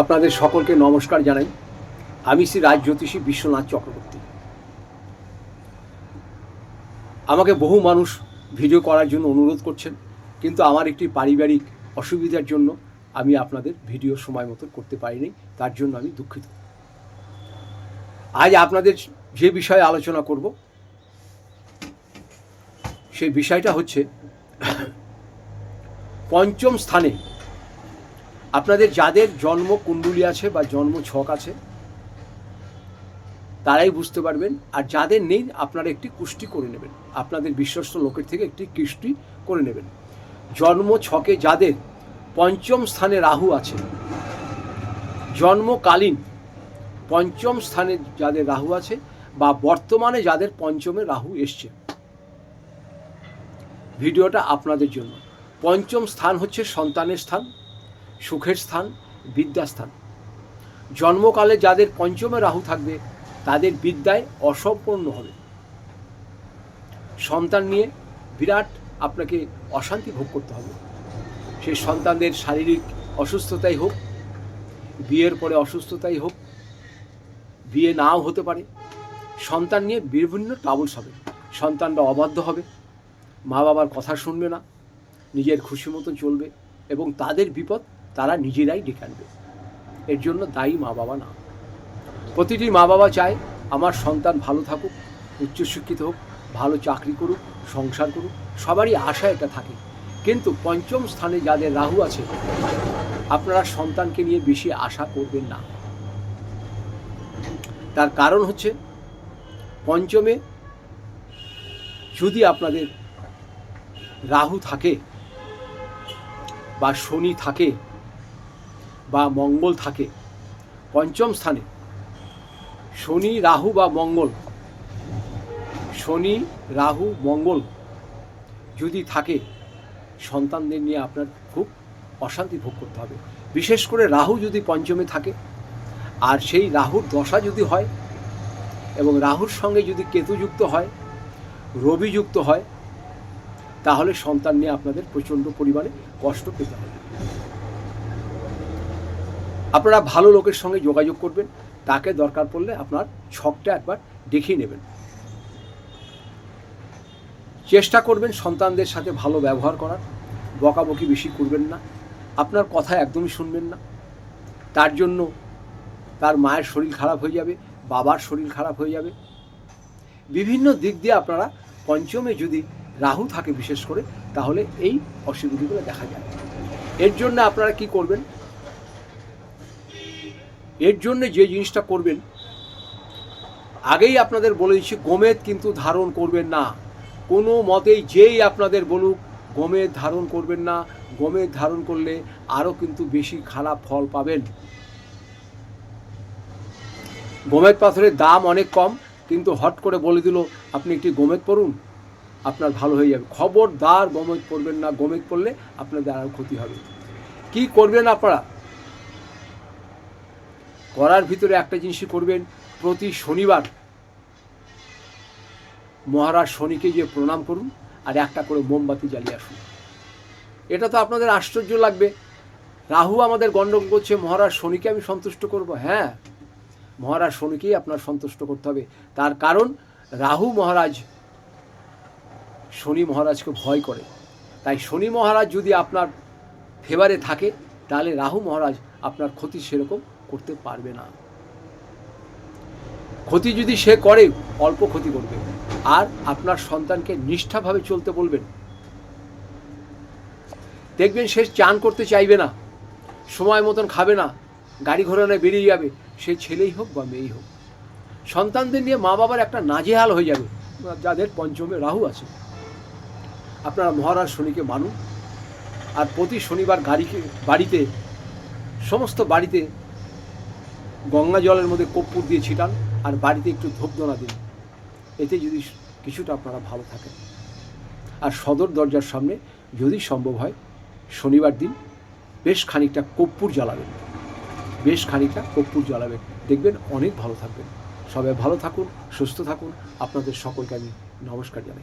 আপনাদের সকলকে নমস্কার জানাই। আমি শ্রী রাজ জ্যোতিষী বিশ্বনাথ চক্রবর্তী। আমাকে বহু মানুষ ভিডিও করার জন্য অনুরোধ করছেন, কিন্তু আমার একটি পারিবারিক অসুবিধার জন্য আমি আপনাদের ভিডিও সময় মতো করতে পারিনি, তার জন্য আমি দুঃখিত। আজ আপনাদের যে বিষয়ে আলোচনা করব, সেই বিষয়টা হচ্ছে, পঞ্চম স্থানে আপনাদের যাদের জন্ম কুণ্ডলী আছে বা জন্ম ছক আছে, তারাই বুঝতে পারবেন। আর যাদের নেই, আপনারা একটি কুষ্টি করে নেবেন। আপনাদের বিশ্বস্ত লোকের থেকে একটি কুষ্টি করে নেবেন। জন্ম ছকে যাদের পঞ্চম স্থানে রাহু আছে, জন্মকালীন পঞ্চম স্থানে যাদের রাহু আছে বা বর্তমানে যাদের পঞ্চমে রাহু এসছে। ভিডিওটা আপনাদের জন্য। পঞ্চম স্থান হচ্ছে সন্তানের স্থান। সুখের স্থান, বিদ্যাস্থান। জন্মকালে যাদের পঞ্চমে রাহু থাকবে, তাদের বিদ্যায় অসম্পূর্ণ হবে। সন্তান নিয়ে বিরাট আপনাকে অশান্তি ভোগ করতে হবে। সেই সন্তানদের শারীরিক অসুস্থতাই হোক, বিয়ের পরে অসুস্থতাই হোক, বিয়ে নাও হতে পারে। সন্তান নিয়ে বিভিন্ন ট্রাবলস হবে। সন্তানরা অবাধ্য হবে। মা বাবার কথা শুনবে না। নিজের খুশি মতো চলবে এবং তাদের বিপদ তারা নিজেরাই ডেকে আনবে। এর জন্য দায়ী মা বাবা না। প্রতিটি মা বাবা চায় আমার সন্তান ভালো থাকুক, উচ্চশিক্ষিত হোক, ভালো চাকরি করুক, সংসার করুক, সবারই আশা এটা থাকে। কিন্তু পঞ্চম স্থানে যাদের রাহু আছে, আপনারা সন্তানকে নিয়ে বেশি আশা করবেন না। তার কারণ হচ্ছে, পঞ্চমে যদি আপনাদের রাহু থাকে বা শনি থাকে বা মঙ্গল থাকে। পঞ্চম স্থানে শনি, রাহু বা মঙ্গল। শনি, রাহু, মঙ্গল যদি থাকে, সন্তানদের নিয়ে আপনার খুব অশান্তি ভোগ করতে হবে। বিশেষ করে রাহু যদি পঞ্চমে থাকে, আর সেই রাহুর দশা যদি হয় এবং রাহুর সঙ্গে যদি কেতুযুক্ত হয়, রবি যুক্ত হয়, তাহলে সন্তান নিয়ে আপনাদের প্রচণ্ড পরিমাণে কষ্ট পেতে হবে। আপনারা ভালো লোকের সঙ্গে যোগাযোগ করবেন, তাকে দরকার পড়লে আপনার ছকটা একবার দেখিয়ে নেবেন। চেষ্টা করবেন সন্তানদের সাথে ভালো ব্যবহার করার, বকাবকি বেশি করবেন না, আপনার কথা একদমই শুনবেন না। তার জন্য তার মায়ের শরীর খারাপ হয়ে যাবে, বাবার শরীর খারাপ হয়ে যাবে। বিভিন্ন দিক দিয়ে আপনারা পঞ্চমে যদি রাহু থাকে বিশেষ করে, তাহলে এই অসুবিধাগুলো দেখা যায়। এর জন্য আপনারা কি করবেন? এর জন্য যে জিনিসটা করবেন, আগেই আপনাদের বলে দিচ্ছি, গোমেদ কিন্তু ধারণ করবেন না। কোনো মতেই যেই আপনাদের বলুক, গোমেদ ধারণ করবেন না। গোমেদ ধারণ করলে আরও কিন্তু বেশি খারাপ ফল পাবেন। গোমেদ পাথরের দাম অনেক কম, কিন্তু হট করে বলে দিল, আপনি একটি গোমেদ পড়ুন, আপনার ভালো হয়ে যাবে। খবরদার গোমেদ পড়বেন না। গোমেদ পড়লে আপনাদের আরও ক্ষতি হবে। কি করবেন আপনারা? করার ভিতরে একটা জিনিসই করবেন, প্রতি শনিবার মহারাজ শনিকে গিয়ে প্রণাম করুন আর একটা করে মোমবাতি জ্বালিয়ে আসুন। এটা তো আপনাদের আশ্চর্য লাগবে। রাহু আমাদের গণ্ডগোল করছে, মহারাজ শনিকে আমি সন্তুষ্ট করব? হ্যাঁ মহারাজ শনিকেই আপনার সন্তুষ্ট করতে হবে। তার কারণ, রাহু মহারাজ, শনি মহারাজকে ভয় করে। তাই শনি মহারাজ যদি আপনার ফেভারে থাকে, তাহলে রাহু মহারাজ আপনার ক্ষতি সেরকম। করতে পারবে না। ক্ষতি যদি সে করে, অল্প ক্ষতি করবে। আর আপনার সন্তানকে নিষ্ঠাভাবে চলতে বলবেন। দেখবেন সে চান করতে চাইবে না, সময় মতন খাবে না, গাড়ি ঘোড়ায় বেরিয়ে যাবে, সে ছেলেই হোক বা মেয়েই হোক। সন্তানদের নিয়ে মা বাবার একটা নাজেহাল হয়ে যাবে, যাদের পঞ্চমে রাহু আছে। আপনারা মহারাজ শনিকে মানুন। আর প্রতি শনিবার গাড়িকে, বাড়িতে, সমস্ত বাড়িতে গঙ্গা জলের মধ্যে কর্পূর দিয়ে ছিটান আর বাড়িতে একটু ধূপদনা দিন। এতে যদি কিছুটা আপনারা ভালো থাকেন। আর সদর দরজার সামনে যদি সম্ভব হয়, শনিবার দিন বেশ খানিকটা কর্পূর জ্বালাবেন। বেশ খানিকটা কর্পূর জ্বালাবেন। দেখবেন অনেক ভালো থাকবেন। সবাই ভালো থাকুন, সুস্থ থাকুন। আপনাদের সকলকে আমি নমস্কার জানাই।